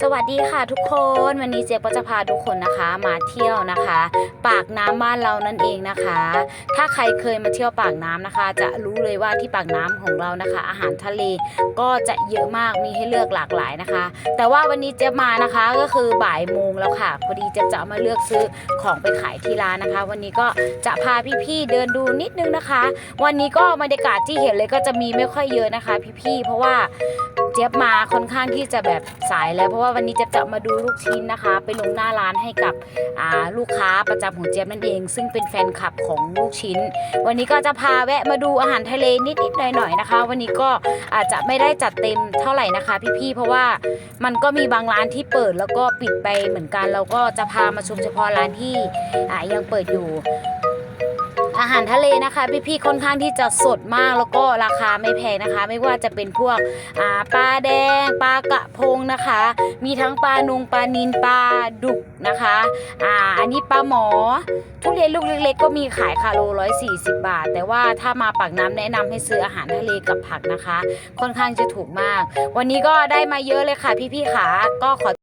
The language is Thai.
สวัสดีค่ะทุกคนวันนี้เจ๊ก็จะพาทุกคนนะคะมาเที่ยวนะคะ ปากน้ำบ้านเรานั่นเองนะคะ ถ้าใครเคยมาเที่ยวปากน้ำนะคะ จะรู้เลยว่าที่ปากน้ำของเรานะคะ อาหารทะเลก็จะเยอะมากมีให้เลือกหลากหลายนะคะ แต่ว่าวันนี้เจ๊มานะคะก็คือบ่ายโมงแล้วค่ะพอดีเจ๊จะมาเลือกซื้อของไปขายที่ร้านนะคะ วันนี้ก็จะพาพี่ๆเดินดูนิดนึงนะคะ วันนี้ก็บรรยากาศที่เห็นเลยก็จะมีไม่ค่อยเยอะนะคะ พี่ๆเพราะว่า เจี๊ยบมาค่อนข้างที่จะแบบสายแล้วเพราะว่าวันนี้เจี๊ยบจะมาดูลูกชิ้นนะคะ ไปลงหน้าร้านให้กับลูกค้าประจำของเจี๊ยบนั่นเอง ซึ่งเป็นแฟนคลับของลูกชิ้น วันนี้ก็จะพาแวะมาดูอาหารทะเลนิดๆหน่อยๆนะคะ วันนี้ก็อาจจะไม่ได้จัดเต็มเท่าไหร่นะคะ พี่ๆเพราะว่ามันก็มีบางร้านที่เปิดแล้วก็ปิดไปเหมือนกันเราก็จะพามาชมเฉพาะร้านที่ยังเปิดอยู่ อาหารทะเลนะคะพี่ๆค่อนข้างที่จะสดมากแล้วก็ราคาไม่แพงนะคะ ไม่ว่าจะเป็นพวกปลาแดงปลากระพงนะคะ มีทั้งปลานุงปลานินปลาดุกนะคะอ่าอันนี้ปลาหมอ ทุเรียนลูกเล็กๆก็มีขายค่าโล140บาท แต่ว่าถ้ามาปากน้ำแนะนำให้ซื้ออาหารทะเลกับผักนะคะ ค่อนข้างจะถูกมาก วันนี้ก็ได้มาเยอะเลยค่ะพี่ๆขาก็ขอ